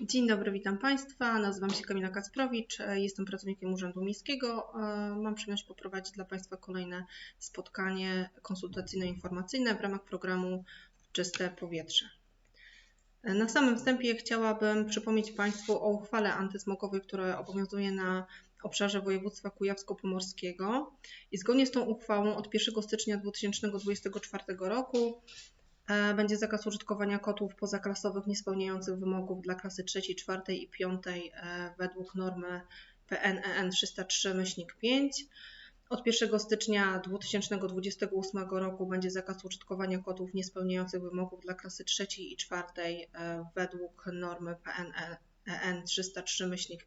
Dzień dobry, witam Państwa. Nazywam się Kamila Kacprowicz, e, jestem pracownikiem Urzędu Miejskiego. E, Mam przyjemność poprowadzić dla Państwa kolejne spotkanie konsultacyjno-informacyjne w ramach programu Czyste Powietrze. E, Na samym wstępie chciałabym przypomnieć Państwu o uchwale antysmogowej, która obowiązuje na obszarze województwa kujawsko-pomorskiego. I zgodnie z tą uchwałą od 1 stycznia 2024 roku będzie zakaz użytkowania kotłów pozaklasowych niespełniających wymogów dla klasy trzeciej, czwartej i piątej e, według normy PNEN 303-5. Od 1 stycznia 2028 roku będzie zakaz użytkowania kotłów niespełniających wymogów dla klasy trzeciej i czwartej e, według normy PNEN 303-5.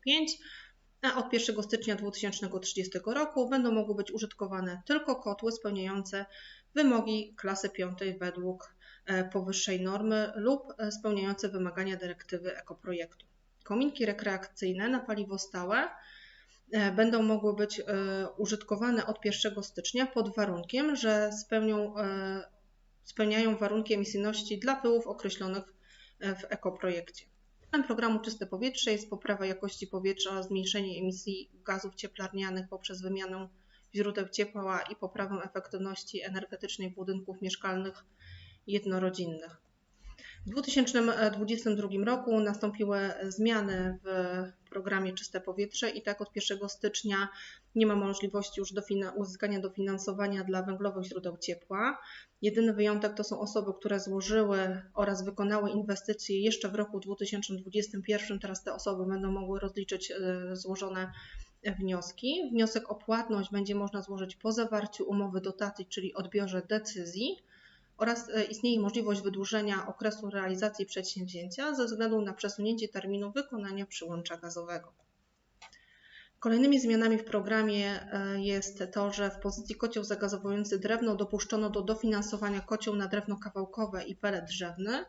A od 1 stycznia 2030 roku będą mogły być użytkowane tylko kotły spełniające wymogi klasy piątej według E, powyższej normy lub e, spełniające wymagania dyrektywy ekoprojektu. Kominki rekreacyjne na paliwo stałe e, będą mogły być użytkowane od 1 stycznia pod warunkiem, że spełnią, spełniają warunki emisyjności dla pyłów określonych w ekoprojekcie. Celem programu Czyste Powietrze jest poprawa jakości powietrza, zmniejszenie emisji gazów cieplarnianych poprzez wymianę źródeł ciepła i poprawę efektywności energetycznej budynków mieszkalnych jednorodzinnych. W 2022 roku nastąpiły zmiany w programie Czyste Powietrze i tak od 1 stycznia nie ma możliwości już uzyskania dofinansowania dla węglowych źródeł ciepła. Jedyny wyjątek to są osoby, które złożyły oraz wykonały inwestycje jeszcze w roku 2021. Teraz te osoby będą mogły rozliczyć e, złożone wnioski. Wniosek o płatność będzie można złożyć po zawarciu umowy dotacji, czyli odbiorze decyzji oraz e, istnieje możliwość wydłużenia okresu realizacji przedsięwzięcia ze względu na przesunięcie terminu wykonania przyłącza gazowego. Kolejnymi zmianami w programie e, jest to, że w pozycji kocioł zagazowujący drewno dopuszczono do dofinansowania kocioł na drewno kawałkowe i pelet drzewny.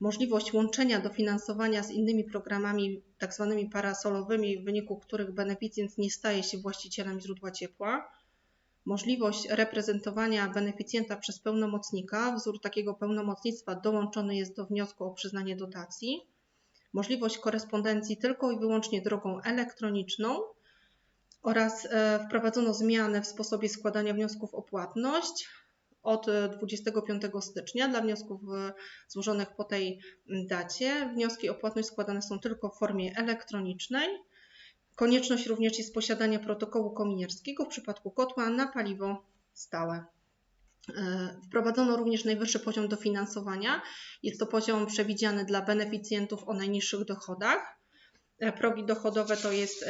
Możliwość łączenia dofinansowania z innymi programami tzw. Tak parasolowymi, w wyniku których beneficjent nie staje się właścicielem źródła ciepła możliwość reprezentowania beneficjenta przez pełnomocnika. Wzór takiego pełnomocnictwa dołączony jest do wniosku o przyznanie dotacji. Możliwość korespondencji tylko i wyłącznie drogą elektroniczną oraz e, wprowadzono zmiany w sposobie składania wniosków o płatność od 25 stycznia dla wniosków e, złożonych po tej dacie. Wnioski o płatność składane są tylko w formie elektronicznej. Konieczność również jest posiadania protokołu kominiarskiego w przypadku kotła na paliwo stałe. E, wprowadzono również najwyższy poziom dofinansowania. Jest to poziom przewidziany dla beneficjentów o najniższych dochodach. E, progi dochodowe to jest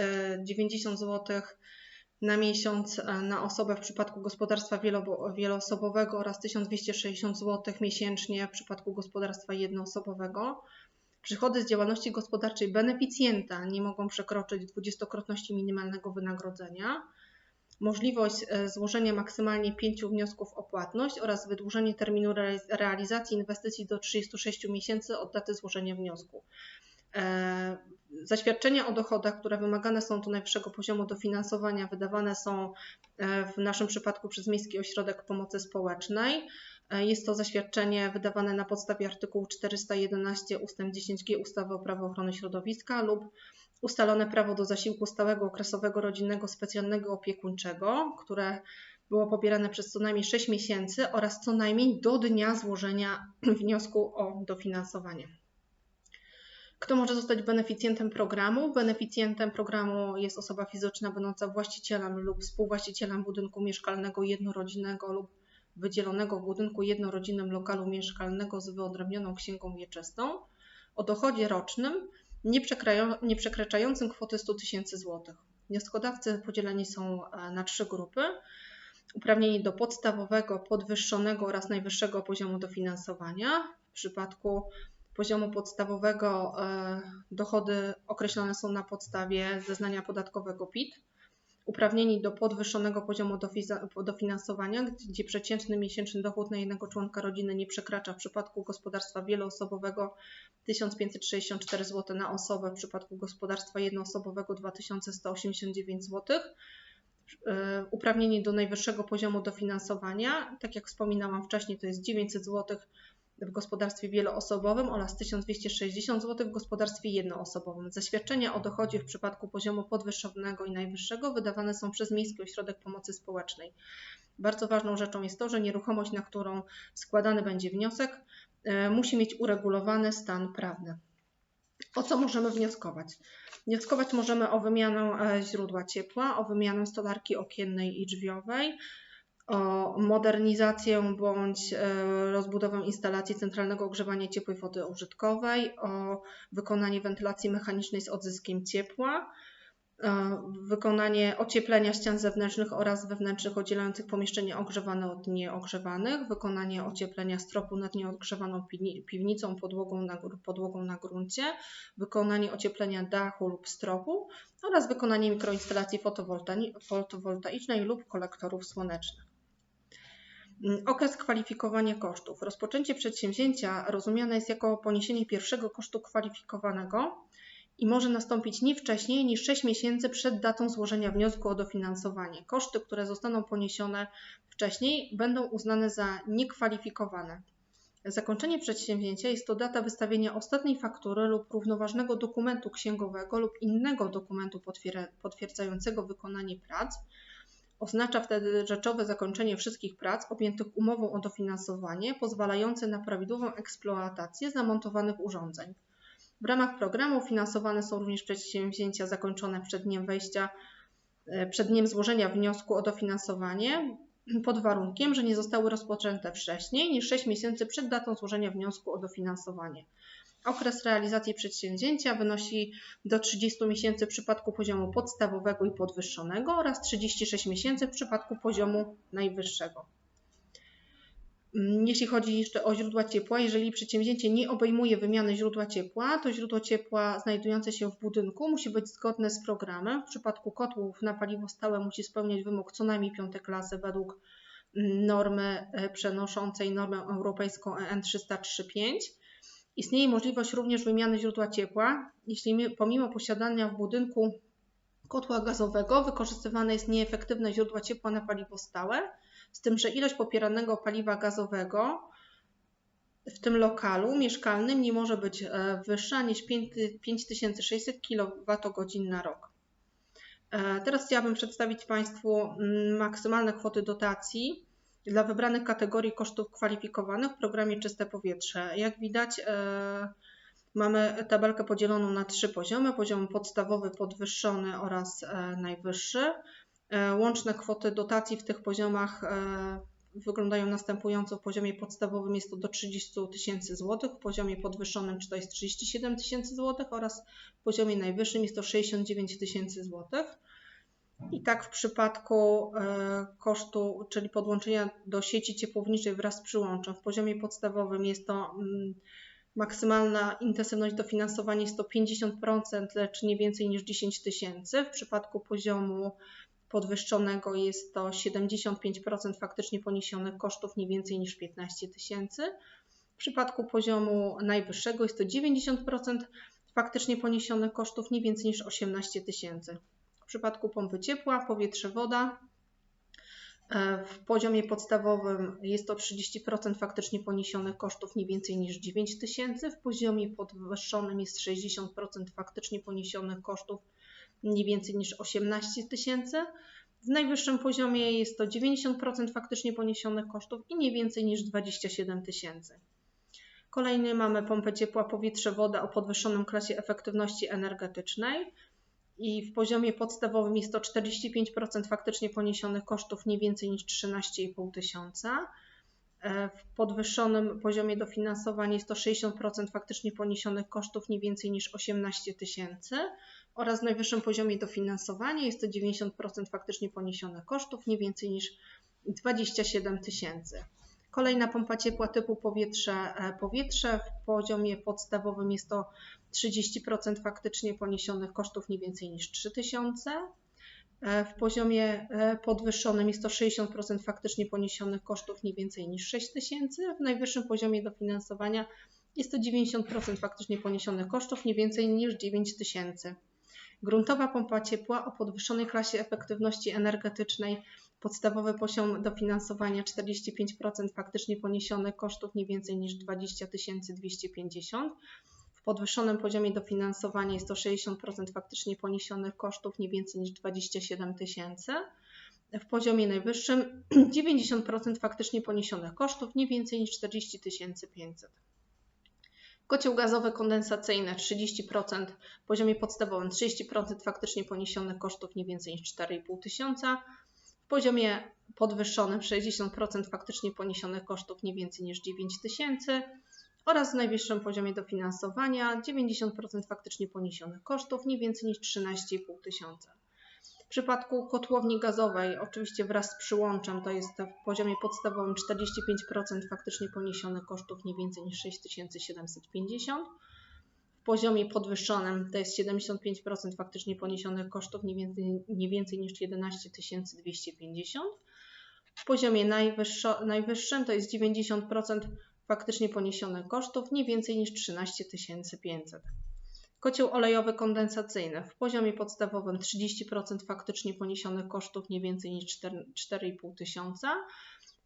90 e, zł na miesiąc na osobę w przypadku gospodarstwa wieloosobowego oraz 1260 zł miesięcznie w przypadku gospodarstwa jednoosobowego. Przychody z działalności gospodarczej beneficjenta nie mogą przekroczyć dwudziestokrotności minimalnego wynagrodzenia. Możliwość e, złożenia maksymalnie pięciu wniosków o płatność oraz wydłużenie terminu realizacji inwestycji do 36 miesięcy od daty złożenia wniosku. E, zaświadczenia o dochodach, które wymagane są do najwyższego poziomu dofinansowania, wydawane są e, w naszym przypadku przez Miejski Ośrodek Pomocy Społecznej. E, jest to zaświadczenie wydawane na podstawie artykułu 411 ust. 10g ustawy o prawo ochrony środowiska lub ustalone prawo do zasiłku stałego, okresowego, rodzinnego, specjalnego, opiekuńczego, które było pobierane przez co najmniej 6 miesięcy oraz co najmniej do dnia złożenia wniosku o dofinansowanie. Kto może zostać beneficjentem programu? Beneficjentem programu jest osoba fizyczna będąca właścicielem lub współwłaścicielem budynku mieszkalnego jednorodzinnego lub wydzielonego w budynku jednorodzinnym lokalu mieszkalnego z wyodrębnioną księgą wieczystą o dochodzie rocznym nie przekraczającym kwoty 100 tysięcy złotych. Wnioskodawcy podzieleni są e, na trzy grupy. Uprawnieni do podstawowego, podwyższonego oraz najwyższego poziomu dofinansowania. W przypadku poziomu podstawowego e, dochody określone są na podstawie zeznania podatkowego PIT uprawnieni do podwyższonego poziomu dofinansowania, gdzie przeciętny miesięczny dochód na jednego członka rodziny nie przekracza w przypadku gospodarstwa wieloosobowego 1564 zł na osobę, w przypadku gospodarstwa jednoosobowego 2189 zł. E, uprawnieni do najwyższego poziomu dofinansowania, tak jak wspominałam wcześniej, to jest 900 zł w gospodarstwie wieloosobowym oraz 1260 zł w gospodarstwie jednoosobowym. Zaświadczenia o dochodzie w przypadku poziomu podwyższonego i najwyższego wydawane są przez Miejski Ośrodek Pomocy Społecznej. Bardzo ważną rzeczą jest to, że nieruchomość, na którą składany będzie wniosek, e, musi mieć uregulowany stan prawny. O co możemy wnioskować? Wnioskować możemy o wymianę e, źródła ciepła, o wymianę stolarki okiennej i drzwiowej, o modernizację bądź e, rozbudowę instalacji centralnego ogrzewania ciepłej wody użytkowej, o wykonanie wentylacji mechanicznej z odzyskiem ciepła, E, wykonanie ocieplenia ścian zewnętrznych oraz wewnętrznych oddzielających pomieszczenie ogrzewane od nieogrzewanych, wykonanie ocieplenia stropu nad nieodgrzewaną piwnicą, podłogą na, podłogą na gruncie, wykonanie ocieplenia dachu lub stropu oraz wykonanie mikroinstalacji fotowoltaicznej lub kolektorów słonecznych. Mm, okres kwalifikowania kosztów. Rozpoczęcie przedsięwzięcia rozumiane jest jako poniesienie pierwszego kosztu kwalifikowanego i może nastąpić nie wcześniej niż 6 miesięcy przed datą złożenia wniosku o dofinansowanie. Koszty, które zostaną poniesione wcześniej, będą uznane za niekwalifikowane. Zakończenie przedsięwzięcia jest to data wystawienia ostatniej faktury lub równoważnego dokumentu księgowego lub innego dokumentu potwierdzającego wykonanie prac. Oznacza wtedy rzeczowe zakończenie wszystkich prac objętych umową o dofinansowanie, pozwalające na prawidłową eksploatację zamontowanych urządzeń. W ramach programu finansowane są również przedsięwzięcia zakończone przed dniem wejścia, e, przed dniem złożenia wniosku o dofinansowanie, pod warunkiem, że nie zostały rozpoczęte wcześniej niż 6 miesięcy przed datą złożenia wniosku o dofinansowanie. Okres realizacji przedsięwzięcia wynosi do 30 miesięcy w przypadku poziomu podstawowego i podwyższonego oraz 36 miesięcy w przypadku poziomu najwyższego. Mm, jeśli chodzi jeszcze o źródła ciepła, jeżeli przedsięwzięcie nie obejmuje wymiany źródła ciepła, to źródło ciepła znajdujące się w budynku musi być zgodne z programem. W przypadku kotłów na paliwo stałe musi spełniać wymóg co najmniej piątej klasy według mm, normy e, przenoszącej normę europejską EN 335. Istnieje możliwość również wymiany źródła ciepła, jeśli pomimo posiadania w budynku kotła gazowego wykorzystywane jest nieefektywne źródło ciepła na paliwo stałe z tym, że ilość popieranego paliwa gazowego w tym lokalu mieszkalnym nie może być e, wyższa niż 5600 kWh na rok. E, teraz chciałabym przedstawić Państwu mm, maksymalne kwoty dotacji dla wybranych kategorii kosztów kwalifikowanych w programie Czyste Powietrze. Jak widać, e, mamy tabelkę podzieloną na trzy poziomy: poziom podstawowy, podwyższony oraz najwyższy. E, łączne kwoty dotacji w tych poziomach e, wyglądają następująco. W poziomie podstawowym jest to do 30 tysięcy złotych, w poziomie podwyższonym to jest 37 tysięcy złotych oraz w poziomie najwyższym jest to 69 tysięcy złotych. I tak w przypadku e, kosztu, czyli podłączenia do sieci ciepłowniczej wraz z przyłączem, w poziomie podstawowym jest to mm, maksymalna intensywność dofinansowania jest to 50%, lecz nie więcej niż 10 tysięcy. W przypadku poziomu podwyższonego jest to 75% faktycznie poniesionych kosztów, nie więcej niż 15 tysięcy. W przypadku poziomu najwyższego jest to 90% faktycznie poniesionych kosztów, nie więcej niż 18 tysięcy. W przypadku pompy ciepła, powietrze, woda e, w poziomie podstawowym jest to 30% faktycznie poniesionych kosztów, nie więcej niż 9 tysięcy. W poziomie podwyższonym jest 60% faktycznie poniesionych kosztów, nie więcej niż 18 tysięcy. W najwyższym poziomie jest to 90% faktycznie poniesionych kosztów i nie więcej niż 27 tysięcy. Kolejny mamy pompę ciepła, powietrze, woda o podwyższonym klasie efektywności energetycznej i w poziomie podstawowym jest to 45% faktycznie poniesionych kosztów, nie więcej niż 13,5 tysiąca. E, w podwyższonym poziomie dofinansowania jest to 60% faktycznie poniesionych kosztów, nie więcej niż 18 tysięcy oraz w najwyższym poziomie dofinansowania jest to 90% faktycznie poniesionych kosztów, nie więcej niż 27 tysięcy. Kolejna pompa ciepła typu powietrze-powietrze e, w poziomie podstawowym jest to 30% faktycznie poniesionych kosztów, nie więcej niż 3000. E, w poziomie e, podwyższonym jest to 60% faktycznie poniesionych kosztów, nie więcej niż 6000. W najwyższym poziomie dofinansowania jest to 90% faktycznie poniesionych kosztów, nie więcej niż 9000. Gruntowa pompa ciepła o podwyższonej klasie efektywności energetycznej Podstawowy poziom dofinansowania 45% faktycznie poniesionych kosztów nie więcej niż 20 250. Podwyższonym poziomie dofinansowania jest to 60% faktycznie poniesionych kosztów nie więcej niż 27 tysięcy. W poziomie najwyższym 90% faktycznie poniesionych kosztów nie więcej niż 40 500. Kocioł gazowy kondensacyjny 30%, w poziomie podstawowym 30% faktycznie poniesionych kosztów nie więcej niż 4,5 tysiąca, w poziomie podwyższonym 60% faktycznie poniesionych kosztów nie więcej niż 9 tysięcy oraz w najwyższym poziomie dofinansowania 90% faktycznie poniesionych kosztów nie więcej niż 13,5 tysiąca. W przypadku kotłowni gazowej, oczywiście wraz z przyłączem, to jest w poziomie podstawowym 45% faktycznie poniesionych kosztów nie więcej niż 6750. W poziomie podwyższonym to jest 75% faktycznie poniesionych kosztów nie więcej, nie więcej niż 11 250. W poziomie najwyższym to jest 90% faktycznie poniesionych kosztów nie więcej niż 13 500. Kocioł olejowy kondensacyjny w poziomie podstawowym 30% faktycznie poniesionych kosztów nie więcej niż 4,5 tysiąca.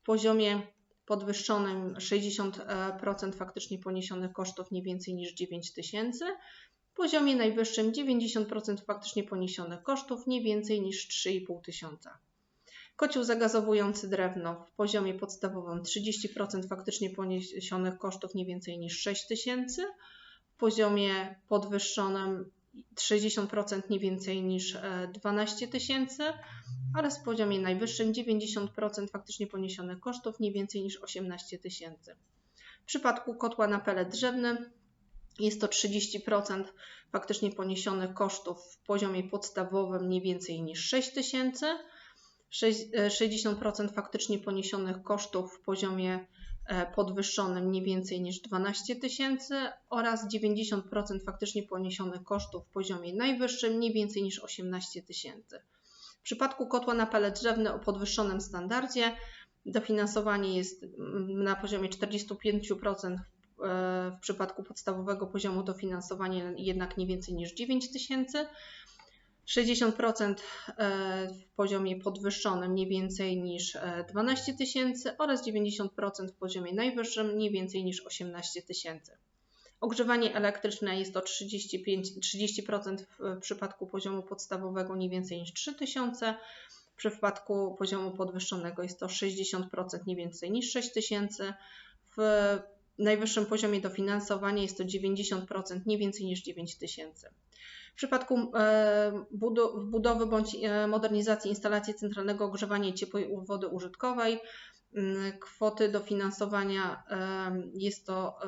W poziomie podwyższonym 60% faktycznie poniesionych kosztów nie więcej niż 9 tysięcy. W poziomie najwyższym 90% faktycznie poniesionych kosztów nie więcej niż 3,5 tysiąca. Kocioł zagazowujący drewno w poziomie podstawowym 30% faktycznie poniesionych kosztów nie więcej niż 6 tysięcy poziomie podwyższonym 60% nie więcej niż 12 e, tysięcy oraz w poziomie najwyższym 90% faktycznie poniesionych kosztów nie więcej niż 18 tysięcy. W przypadku kotła na pelet drzewny jest to 30% faktycznie poniesionych kosztów w poziomie podstawowym nie więcej niż 6 tysięcy, 60% e, faktycznie poniesionych kosztów w poziomie E, podwyższonym nie więcej niż 12 tysięcy oraz 90% faktycznie poniesionych kosztów w poziomie najwyższym nie więcej niż 18 tysięcy. W przypadku kotła na pelet drzewny o podwyższonym standardzie dofinansowanie jest mm, na poziomie 45% e, w przypadku podstawowego poziomu dofinansowania jednak nie więcej niż 9 tysięcy 60% e, w poziomie podwyższonym nie więcej niż 12 e, tysięcy oraz 90% w poziomie najwyższym nie więcej niż 18 tysięcy. Ogrzewanie elektryczne jest to 35, 30% w przypadku poziomu podstawowego nie więcej niż 3000. W przypadku poziomu podwyższonego jest to 60% nie więcej niż 6000. W najwyższym poziomie dofinansowania jest to 90% nie więcej niż 9000. W przypadku e, budowy bądź e, modernizacji instalacji centralnego ogrzewania i ciepłej wody użytkowej. Mm, kwoty dofinansowania e, jest to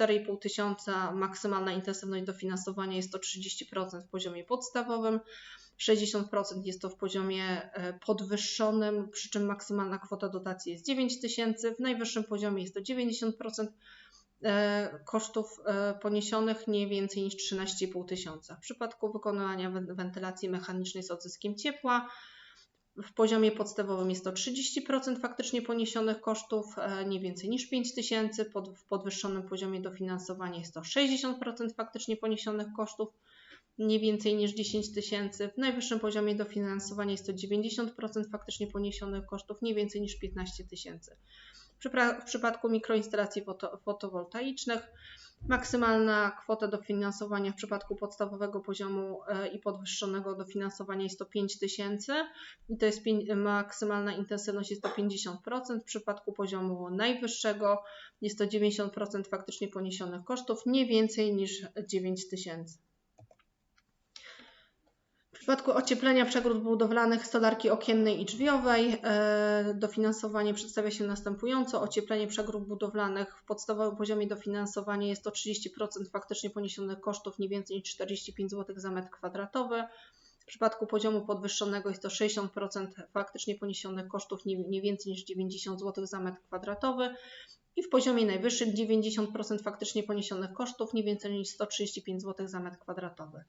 4,5 tysiąca, maksymalna intensywność dofinansowania jest to 30% w poziomie podstawowym, 60% jest to w poziomie podwyższonym, przy czym maksymalna kwota dotacji jest 9 tysięcy, w najwyższym poziomie jest to 90% E, kosztów e, poniesionych nie więcej niż 13,5 tysiąca. W przypadku wykonywania wentylacji mechanicznej z odzyskiem ciepła w poziomie podstawowym jest to 30% faktycznie poniesionych kosztów, e, nie więcej niż 5 tysięcy. Pod, w podwyższonym poziomie dofinansowania jest to 60% faktycznie poniesionych kosztów, nie więcej niż 10 tysięcy. W najwyższym poziomie dofinansowania jest to 90% faktycznie poniesionych kosztów, nie więcej niż 15 tysięcy. W przypadku mikroinstalacji fotowoltaicznych maksymalna kwota dofinansowania w przypadku podstawowego poziomu e, i podwyższonego dofinansowania jest to 5000 i to jest maksymalna intensywność jest to 50%. W przypadku poziomu najwyższego jest to 90% faktycznie poniesionych kosztów, nie więcej niż 9000 przypadku ocieplenia przegród budowlanych stolarki okiennej i drzwiowej e, dofinansowanie przedstawia się następująco. Ocieplenie przegród budowlanych w podstawowym poziomie dofinansowania jest to 30% faktycznie poniesionych kosztów, nie więcej niż 45 zł za metr kwadratowy. W przypadku poziomu podwyższonego jest to 60% faktycznie poniesionych kosztów, nie więcej niż 90 zł za metr kwadratowy. I w poziomie najwyższym 90% faktycznie poniesionych kosztów, nie więcej niż 135 zł za metr kwadratowy.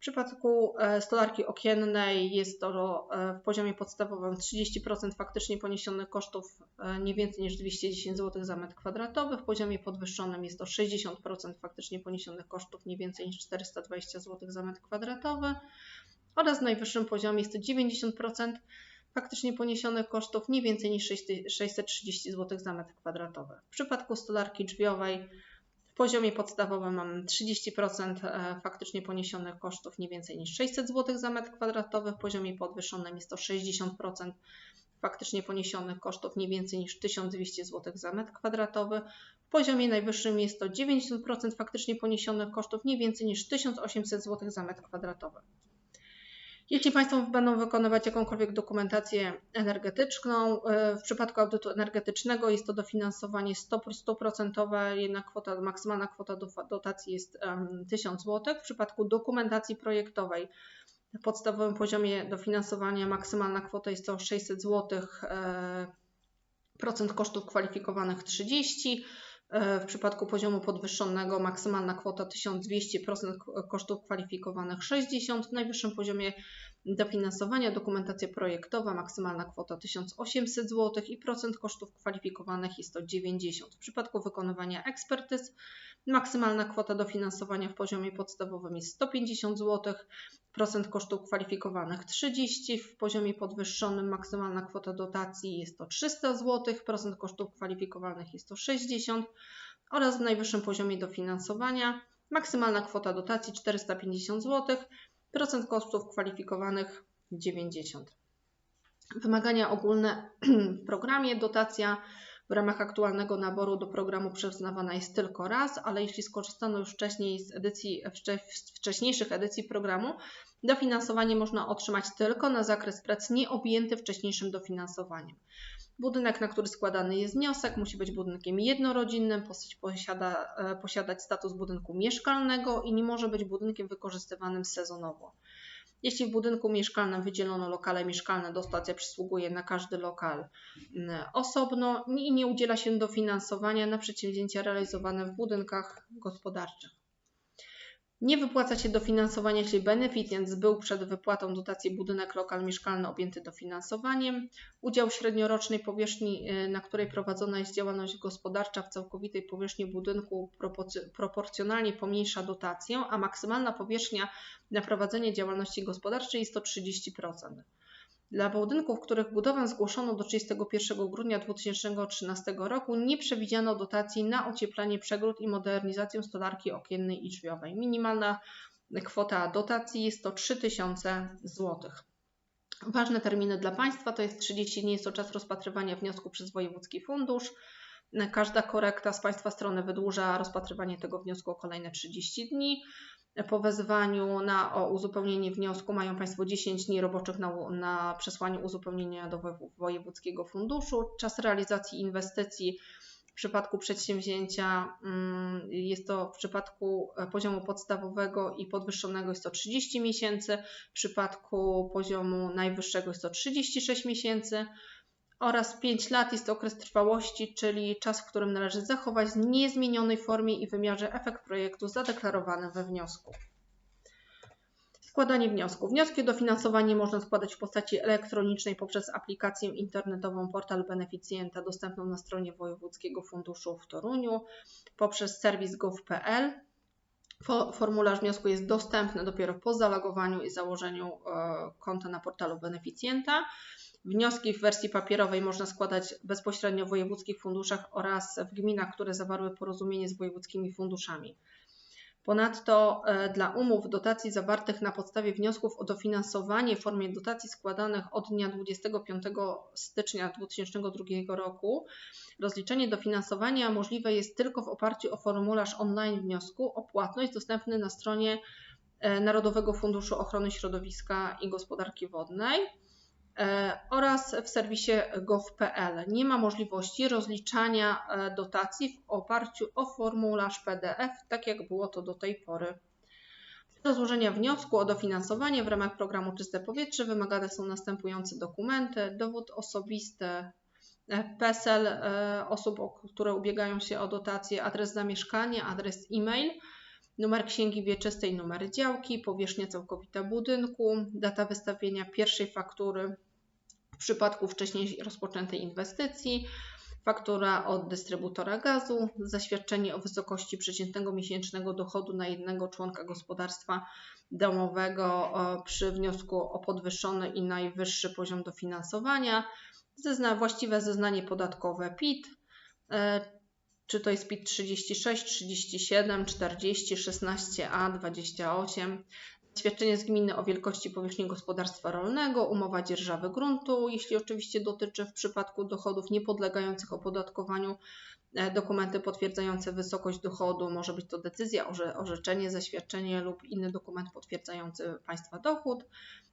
W przypadku e, stolarki okiennej jest to e, w poziomie podstawowym 30% faktycznie poniesionych kosztów e, nie więcej niż 210 zł za metr kwadratowy. W poziomie podwyższonym jest to 60% faktycznie poniesionych kosztów nie więcej niż 420 zł za metr kwadratowy oraz w najwyższym poziomie jest to 90% faktycznie poniesionych kosztów nie więcej niż 630 zł za metr kwadratowy. W przypadku stolarki drzwiowej w poziomie podstawowym mamy 30% e, faktycznie poniesionych kosztów nie więcej niż 600 zł za metr kwadratowy, w poziomie podwyższonym jest to 60% faktycznie poniesionych kosztów nie więcej niż 1200 zł za metr kwadratowy. W poziomie najwyższym jest to 90% faktycznie poniesionych kosztów nie więcej niż 1800 zł za metr kwadratowy. Jeśli Państwo będą wykonywać jakąkolwiek dokumentację energetyczną, e, w przypadku audytu energetycznego jest to dofinansowanie 100%, jedna kwota, maksymalna kwota dotacji jest 1000 zł. W przypadku dokumentacji projektowej na podstawowym poziomie dofinansowania maksymalna kwota jest to 600 zł, e, procent kosztów kwalifikowanych 30 w przypadku poziomu podwyższonego maksymalna kwota 1200%, kosztów kwalifikowanych 60, w najwyższym poziomie dofinansowania dokumentacja projektowa maksymalna kwota 1800 zł i procent kosztów kwalifikowanych jest to 90. W przypadku wykonywania ekspertyz maksymalna kwota dofinansowania w poziomie podstawowym jest 150 zł, procent kosztów kwalifikowanych 30, w poziomie podwyższonym maksymalna kwota dotacji jest to 300 zł, procent kosztów kwalifikowanych jest to 60 oraz w najwyższym poziomie dofinansowania maksymalna kwota dotacji 450 zł, procent kosztów kwalifikowanych 90. Wymagania ogólne w programie dotacja w ramach aktualnego naboru do programu przyznawana jest tylko raz, ale jeśli skorzystano już wcześniej z edycji, wcześniejszych edycji programu, dofinansowanie można otrzymać tylko na zakres prac nieobjęty wcześniejszym dofinansowaniem. Budynek, na który składany jest wniosek, musi być budynkiem jednorodzinnym, posiada, e, posiadać status budynku mieszkalnego i nie może być budynkiem wykorzystywanym sezonowo. Jeśli w budynku mieszkalnym wydzielono lokale mieszkalne, dotacja przysługuje na każdy lokal osobno i nie udziela się dofinansowania na przedsięwzięcia realizowane w budynkach gospodarczych. Nie wypłaca się dofinansowania, jeśli beneficjent zbył przed wypłatą dotacji budynek lokal mieszkalny objęty dofinansowaniem. Udział średniorocznej powierzchni, y, na której prowadzona jest działalność gospodarcza w całkowitej powierzchni budynku proporcjonalnie pomniejsza dotację, a maksymalna powierzchnia na prowadzenie działalności gospodarczej jest to 30%. Dla budynków, których budowę zgłoszono do 31 grudnia 2013 roku, nie przewidziano dotacji na ocieplanie przegród i modernizację stolarki okiennej i drzwiowej. Minimalna kwota dotacji jest to 3000 zł. Ważne terminy dla Państwa to jest 30 dni, jest to czas rozpatrywania wniosku przez Wojewódzki Fundusz. Każda korekta z Państwa strony wydłuża rozpatrywanie tego wniosku o kolejne 30 dni. Po wezwaniu na, o uzupełnienie wniosku mają Państwo 10 dni roboczych na, na przesłanie uzupełnienia do Wojewódzkiego Funduszu. Czas realizacji inwestycji w przypadku przedsięwzięcia mm, jest to w przypadku poziomu podstawowego i podwyższonego jest to 30 miesięcy, w przypadku poziomu najwyższego jest to 36 miesięcy oraz 5 lat jest okres trwałości, czyli czas, w którym należy zachować w niezmienionej formie i wymiarze efekt projektu zadeklarowany we wniosku. Składanie wniosku. Wnioski o dofinansowanie można składać w postaci elektronicznej poprzez aplikację internetową Portal Beneficjenta dostępną na stronie Wojewódzkiego Funduszu w Toruniu, poprzez serwis gov.pl. Formularz wniosku jest dostępny dopiero po zalogowaniu i założeniu e, konta na portalu beneficjenta. Wnioski w wersji papierowej można składać bezpośrednio w wojewódzkich funduszach oraz w gminach, które zawarły porozumienie z wojewódzkimi funduszami. Ponadto e, dla umów dotacji zawartych na podstawie wniosków o dofinansowanie w formie dotacji składanych od dnia 25 stycznia 2002 roku rozliczenie dofinansowania możliwe jest tylko w oparciu o formularz online wniosku o płatność dostępny na stronie e, Narodowego Funduszu Ochrony Środowiska i Gospodarki Wodnej. E, oraz w serwisie gov.pl. Nie ma możliwości rozliczania e, dotacji w oparciu o formularz PDF, tak jak było to do tej pory. Do złożenia wniosku o dofinansowanie w ramach programu Czyste Powietrze wymagane są następujące dokumenty: dowód osobisty, e, PESEL osób, które ubiegają się o dotację, adres zamieszkania, adres e-mail, numer księgi wieczystej, numer działki, powierzchnia całkowita budynku, data wystawienia pierwszej faktury w przypadku wcześniej rozpoczętej inwestycji, faktura od dystrybutora gazu, zaświadczenie o wysokości przeciętnego miesięcznego dochodu na jednego członka gospodarstwa domowego przy wniosku o podwyższony i najwyższy poziom dofinansowania, właściwe zeznanie podatkowe PIT, e, czy to jest PIT 36, 37, 40, 16a, 28, Świadczenie z gminy o wielkości powierzchni gospodarstwa rolnego, umowa dzierżawy gruntu, jeśli oczywiście dotyczy w przypadku dochodów niepodlegających opodatkowaniu dokumenty potwierdzające wysokość dochodu, może być to decyzja, orzeczenie, zaświadczenie lub inny dokument potwierdzający państwa dochód.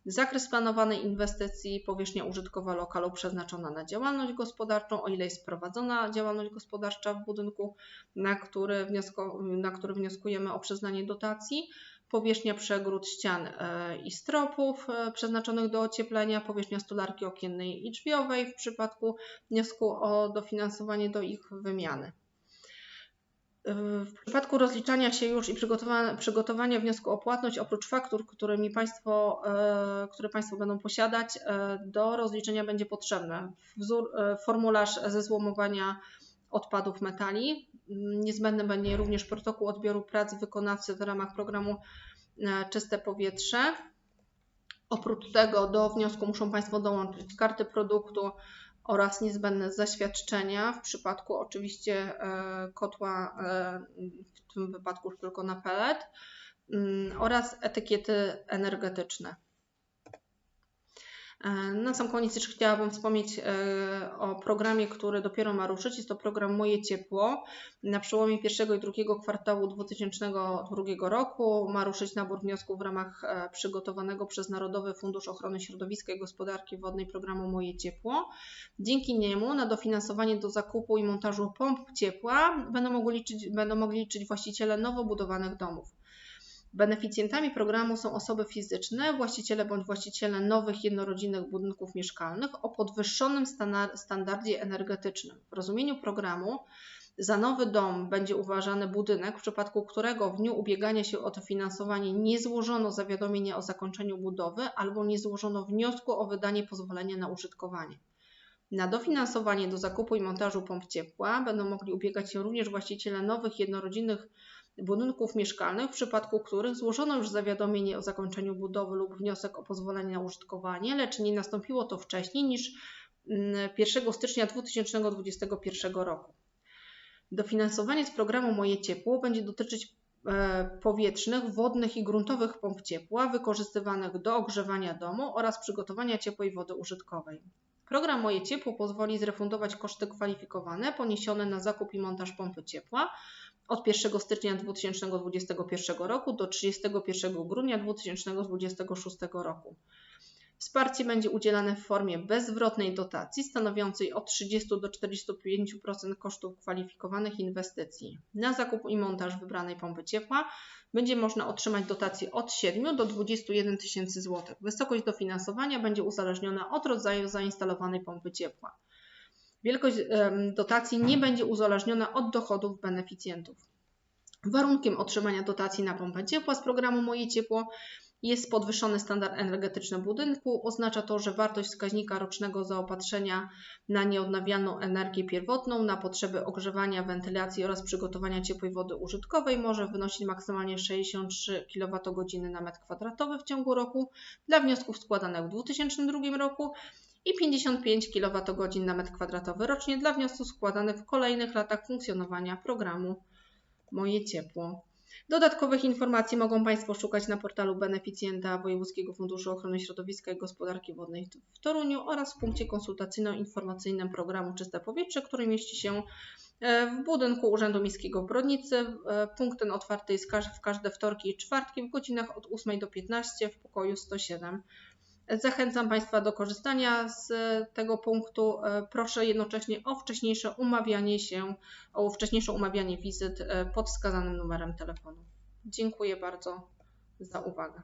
Zakres planowanej inwestycji, powierzchnia użytkowa lokalu przeznaczona na działalność gospodarczą, o ile jest prowadzona działalność gospodarcza w budynku, na który, wniosko, na który wnioskujemy o przyznanie dotacji powierzchnia przegród ścian e, i stropów e, przeznaczonych do ocieplenia, powierzchnia stolarki okiennej i drzwiowej w przypadku wniosku o dofinansowanie do ich wymiany. E, w przypadku rozliczania się już i przygotowania, przygotowania wniosku o płatność, oprócz faktur, którymi państwo, które Państwo będą posiadać, do rozliczenia będzie potrzebny wzór, formularz zezłomowania odpadów metali. Niezbędny będzie również protokół odbioru prac wykonawcy w ramach programu e, Czyste Powietrze. Oprócz tego do wniosku muszą Państwo dołączyć karty produktu oraz niezbędne zaświadczenia, w przypadku oczywiście e, kotła, e, w tym wypadku już tylko na pelet, mm, oraz etykiety energetyczne. E, na sam koniec jeszcze chciałabym wspomnieć e, o programie, który dopiero ma ruszyć. Jest to program Moje Ciepło. Na przełomie pierwszego i drugiego kwartału 2002 roku ma ruszyć nabór wniosków w ramach e, przygotowanego przez Narodowy Fundusz Ochrony Środowiska i Gospodarki Wodnej programu Moje Ciepło. Dzięki niemu na dofinansowanie do zakupu i montażu pomp ciepła będą mogli liczyć, będą mogli liczyć właściciele nowo budowanych domów. Beneficjentami programu są osoby fizyczne, właściciele bądź właściciele nowych jednorodzinnych budynków mieszkalnych o podwyższonym standardzie energetycznym. W rozumieniu programu za nowy dom będzie uważany budynek, w przypadku którego w dniu ubiegania się o to finansowanie nie złożono zawiadomienia o zakończeniu budowy albo nie złożono wniosku o wydanie pozwolenia na użytkowanie. Na dofinansowanie do zakupu i montażu pomp ciepła będą mogli ubiegać się również właściciele nowych jednorodzinnych budynków mieszkalnych, w przypadku których złożono już zawiadomienie o zakończeniu budowy lub wniosek o pozwolenie na użytkowanie, lecz nie nastąpiło to wcześniej niż 1 mm, stycznia 2021 roku. Dofinansowanie z programu Moje Ciepło będzie dotyczyć e, powietrznych, wodnych i gruntowych pomp ciepła wykorzystywanych do ogrzewania domu oraz przygotowania ciepłej wody użytkowej. Program Moje Ciepło pozwoli zrefundować koszty kwalifikowane poniesione na zakup i montaż pompy ciepła od 1 stycznia 2021 roku do 31 grudnia 2026 roku. Wsparcie będzie udzielane w formie bezzwrotnej dotacji stanowiącej od 30 do 45% kosztów kwalifikowanych inwestycji. Na zakup i montaż wybranej pompy ciepła będzie można otrzymać dotację od 7 do 21 tysięcy złotych. Wysokość dofinansowania będzie uzależniona od rodzaju zainstalowanej pompy ciepła. Wielkość dotacji nie będzie uzależniona od dochodów beneficjentów. Warunkiem otrzymania dotacji na pompę ciepła z programu Moje Ciepło jest podwyższony standard energetyczny budynku. Oznacza to, że wartość wskaźnika rocznego zaopatrzenia na nieodnawialną energię pierwotną na potrzeby ogrzewania, wentylacji oraz przygotowania ciepłej wody użytkowej może wynosić maksymalnie 63 kWh na metr kwadratowy w ciągu roku dla wniosków składanych w 2002 roku i 55 kWh na metr kwadratowy rocznie dla wniosków składanych w kolejnych latach funkcjonowania programu Moje Ciepło. Dodatkowych informacji mogą Państwo szukać na portalu beneficjenta Wojewódzkiego Funduszu Ochrony Środowiska i Gospodarki Wodnej w Toruniu oraz w punkcie konsultacyjno-informacyjnym programu Czyste Powietrze, który mieści się e, w budynku Urzędu Miejskiego w Brodnicy. E, punkt ten otwarty jest w każde wtorki i czwartki w godzinach od 8 do 15 w pokoju 107. Zachęcam Państwa do korzystania z tego punktu. E, proszę jednocześnie o wcześniejsze umawianie się, o wcześniejsze umawianie wizyt e, pod wskazanym numerem telefonu. Dziękuję bardzo za uwagę.